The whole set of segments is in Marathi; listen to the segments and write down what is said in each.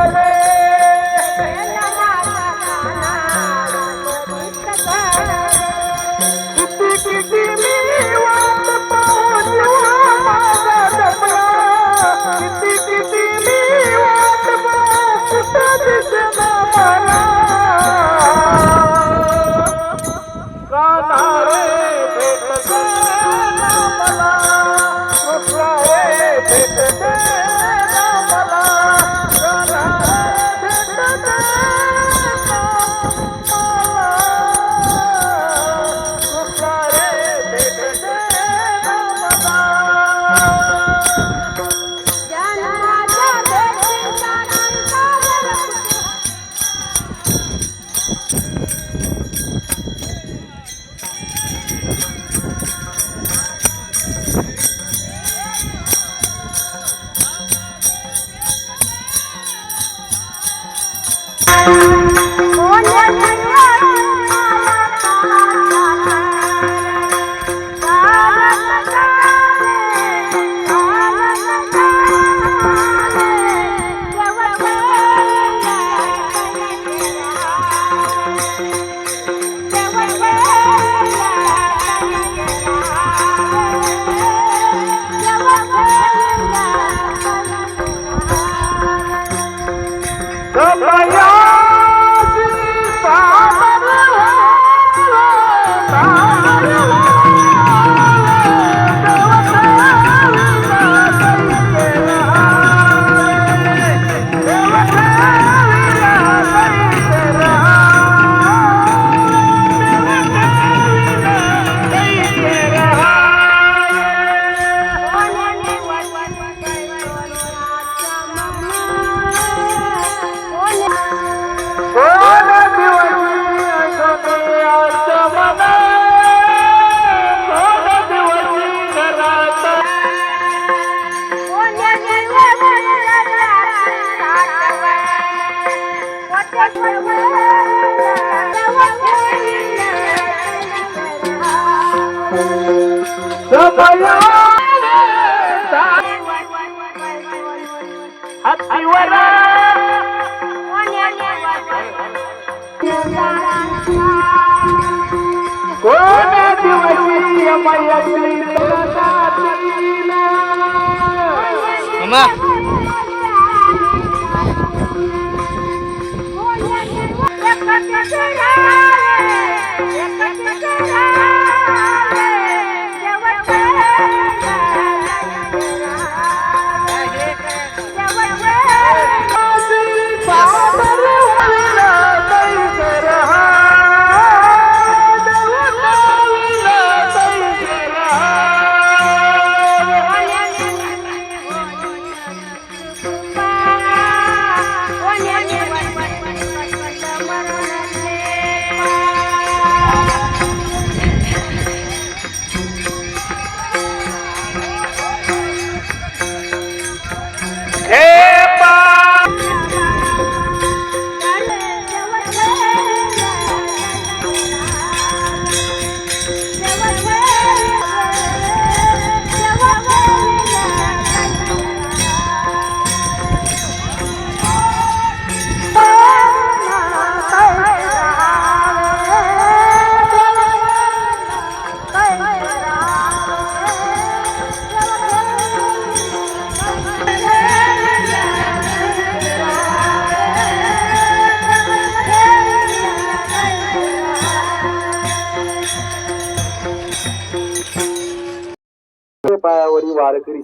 Amen. Mama.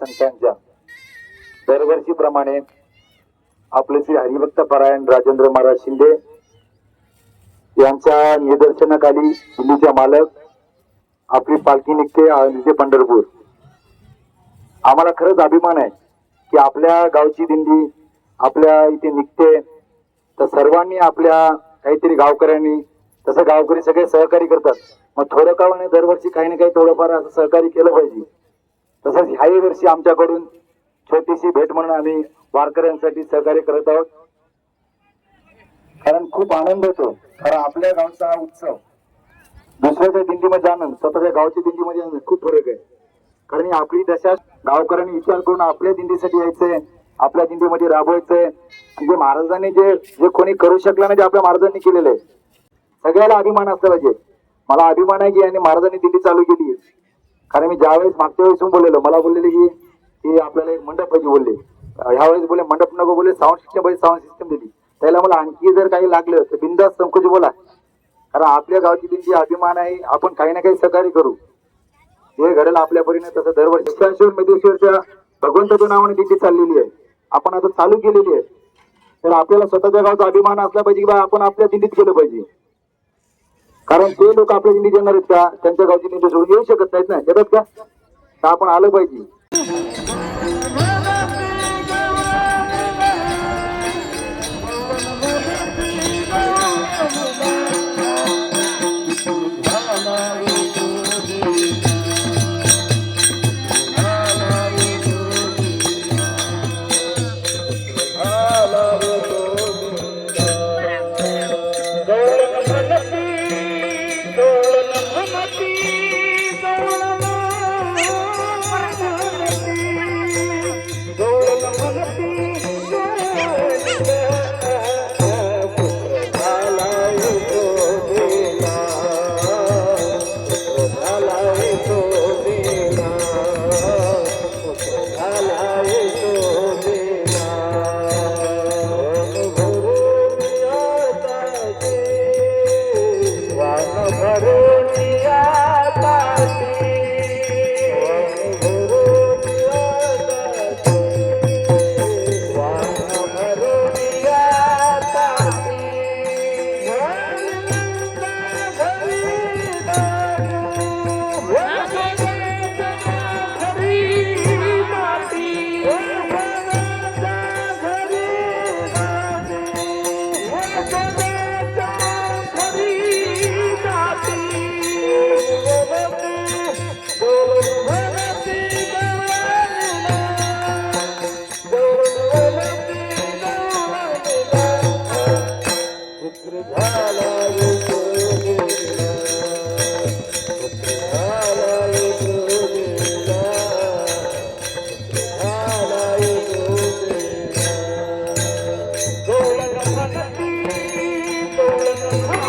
संख्यांच्या दरवर्षीप्रमाणे आपले श्री हरिभक्त परायण राजेंद्र महाराज शिंदे यांच्या निदर्शनाखाली दिल्लीच्या मालक आपली पालखी निघते आळंदी पंढरपूर. आम्हाला खरंच अभिमान आहे की आपल्या गावची दिंडी आपल्या इथे निघते. तर सर्वांनी आपल्या काहीतरी गावकऱ्यांनी तसं गावकरी सगळे सहकारी करतात. मग थोडं का दरवर्षी काही ना काही थोडंफार असं सहकारी केलं पाहिजे. तसंच ह्याही वर्षी आमच्याकडून छोटीशी भेट म्हणून आम्ही वारकऱ्यांसाठी सहकार्य करत आहोत. कारण खूप आनंद होतो कारण आपल्या गावचा हा उत्सव. दुसऱ्याच्या दिंडीमध्ये जाणं स्वतःच्या गावच्या दिंडीमध्ये जाणं खूप फरक आहे. कारण आपली दशा गावकऱ्यांनी विचार करून आपल्या दिंडीसाठी यायचंय आपल्या दिंडीमध्ये राबवायचंय. आणि जे महाराजांनी जे जे कोणी करू शकलं नाही ते आपल्या महाराजांनी केलेलं आहे. सगळ्याला अभिमान असला पाहिजे. मला अभिमान आहे की यांनी महाराजांनी दिंडी चालू केली. कारण मी ज्यावेळेस मागच्या वेळेस बोललेलो मला बोललेले की की आपल्याला एक मंडप पाहिजे बोलले. ह्यावेळेस बोलले बोले मंडप नको बोलले साऊंड सिस्टम पाहिजे साऊंड सिस्टम दिली. त्याला मला आणखी जर काही लागलं तर बिंदास संकोच बोला. कारण आपल्या गावची त्यांची अभिमान आहे आपण काही ना काही सहकार्य करू. हे घडेल आपल्या परीने तसं दरवर्षी. शिक्षण मेदेश्वरच्या भगवंताच्या नावाने दिंडी चाललेली आहे आपण आता चालू केलेली आहे. तर आपल्याला स्वतःच्या गावचा अभिमान असला पाहिजे की बा आपण आपल्या दिंडीत केलं पाहिजे. कारण ते लोक आपल्या निधी देणार आहेत का? त्यांच्या गावची निधी सोडून येऊ शकत नाहीत ना? येतात का तर आपण आलं पाहिजे.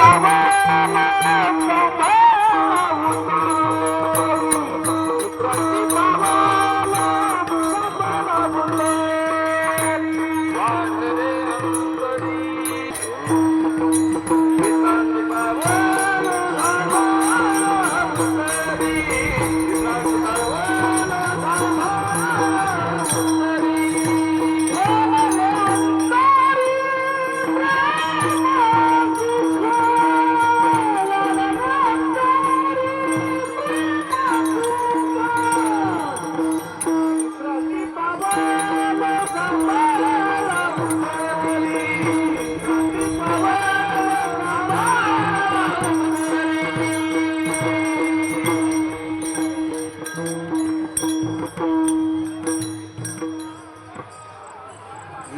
Oh, my God.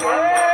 Bye.